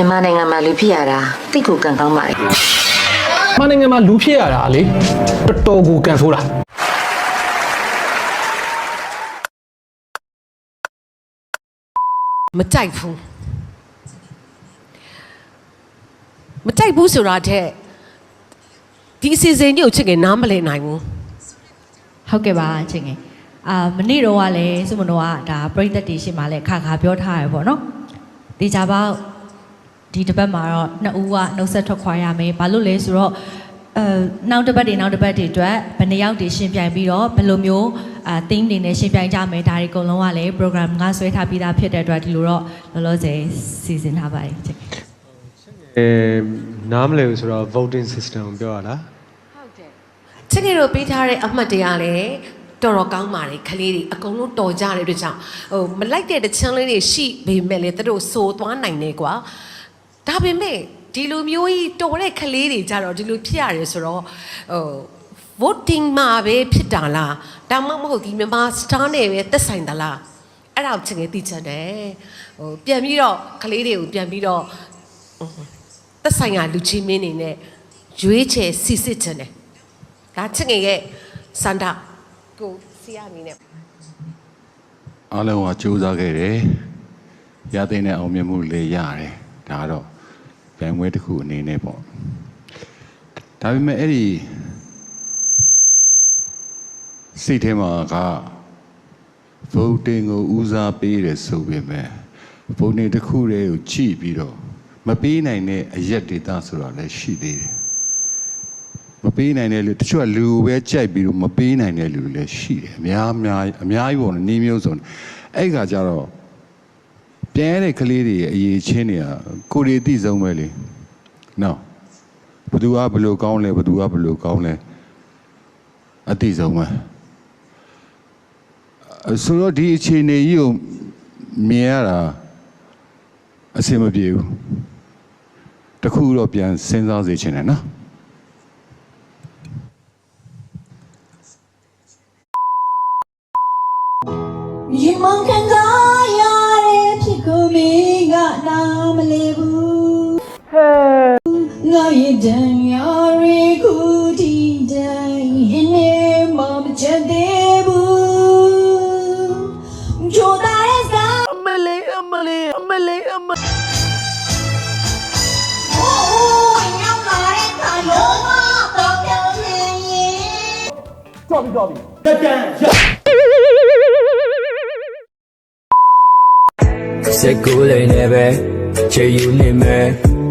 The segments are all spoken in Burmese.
မြန်မာနိုင်ငံမှာလူဖြစ်ရတာတိတ်ကိုကံကောင်းပါလေမနိုင်ငံမှာလူဖြစ်ရတာလေတော်တော်ကိုကန်ဆိုးတာမကြိုက်ဘူးမကြိုက်ဘူးဆိုတာတဲ့ဒီအစီအစဉ်ကြီးကိုချစ်ခင်နားမလည်နိုင်ဘူးဟုတ်ကဲ့ပါချင်းငယ်အာမနေ့တော့ကလည်းစုမတော်ကဒါပြိသက်တီရှိမှလည်းခါခါပြောထားရပေါ့နော်ဒီကြပါ ဒီတစ်ပတ်မှာတော့နှစ်ဦးကနှုတ်ဆက်ထွက်ခွာရမယ်ဘာလို့လဲဆိုတော့အဲနောက်တစ်ပတ်တွေနောက်တစ်ပတ်တွေအတွက်ဘယ်နှစ်ယောက်တွေရှင်းပြိုင်ပြီးတော့ဘယ်လိုမျိုးအာ theme တွေနဲ့ရှင်းပြိုင်ကြမယ်ဒါတွေအကုန်လုံးကလည်း program ကဆွဲထားပြီးသားဖြစ်တဲ့အတွက်ဒီလိုတော့လောလောဆယ်စီစဉ်ထားပါတယ်ချင်းအဲနားမလည်ဘူးဆိုတော့ voting system ကိုပြောရတာချစ်ခင်တို့ပေးထားတဲ့အမှတ်တွေကလည်းတော်တော်ကောင်းပါတယ်ခလေးတွေအကုန်လုံးတော်ကြတဲ့အတွက်ကြောင့်ဟိုမလိုက်တဲ့တချမ်းလေးတွေရှိပေမဲ့လည်းသူတို့စိုးသွားနိုင်တယ်ကွာ ဒါပေမဲ့ဒီလိုမျိုးကြီးတော်တဲ့ခလေးတွေကြတော့ဒီလိုဖြစ်ရတယ်ဆိုတော့ဟို voting မှာပဲဖြစ်တာလားဒါမှမဟုတ်ဒီမြန်မာ star နဲ့ပဲသက်ဆိုင်သလားအဲ့ဒါကိုချင်ငယ်သိချင်တယ်ဟိုပြန်ပြီးတော့ခလေးတွေကိုပြန်ပြီးတော့သက်ဆိုင်ရာလူချင်းမင်းနေနဲ့ရွေးချယ်စီစစ်ချင်တယ်ဒါချင်ငယ်ရဲ့စန္ဒကိုစီရမီနဲ့အားလုံးကကြိုးစားခဲ့တယ်။ရတဲ့နဲ့အောင်မြင်မှုလည်းရတယ်။ဒါကတော့ ပြိုင်ပွဲတစ်ခုအနေနဲ့ပေါ့။ဒါပေမဲ့အဲ့ဒီစိတ်ထဲမှာက voting ကိုဦးစားပေးတယ်ဆိုပေမဲ့ voting တစ်ခုတည်းကိုကြည့်ပြီးတော့မပေးနိုင်တဲ့အရက်ဒေတာဆိုတာလည်းရှိသေးတယ်။မပေးနိုင်တဲ့လူတချို့ကလူကိုပဲကြိုက်ပြီးတော့မပေးနိုင်တဲ့လူတွေလည်းရှိတယ်အများအများအများကြီးပေါ့နော်နေမျိုးစုံအဲ့ခါကျတော့ ပြန်ရတဲ့ကလေးတွေရဲ့အရေးချင်းတွေကကိုယ်တွေအသိဆုံးပဲလေနော်ဘသူကဘယ်လိုကောင်းလဲဘသူကဘယ်လိုကောင်းလဲအသိဆုံးပဲအဲ့ဆိုတော့ဒီအခြေအနေကြီးကိုမြင်ရတာအဆင်မပြေဘူးတခုတော့ပြန်စဉ်းစားစေချင်တယ်နော်ရင်မောင် ငါရဲ့တန်ရရီခုတီတိုင်းရင်နေမမချက်သေးဘူးချိုးတဲ့စားအမလေးအမလေးအမလေးအမအိုးညောင်းလာတဲ့ခါလုံးမတော့ပြောင်းနေရင်စက်ကူးလေးနဲ့ပဲချေယူနေမယ်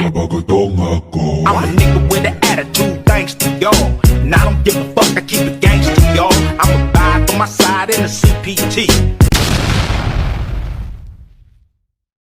Trabago tonga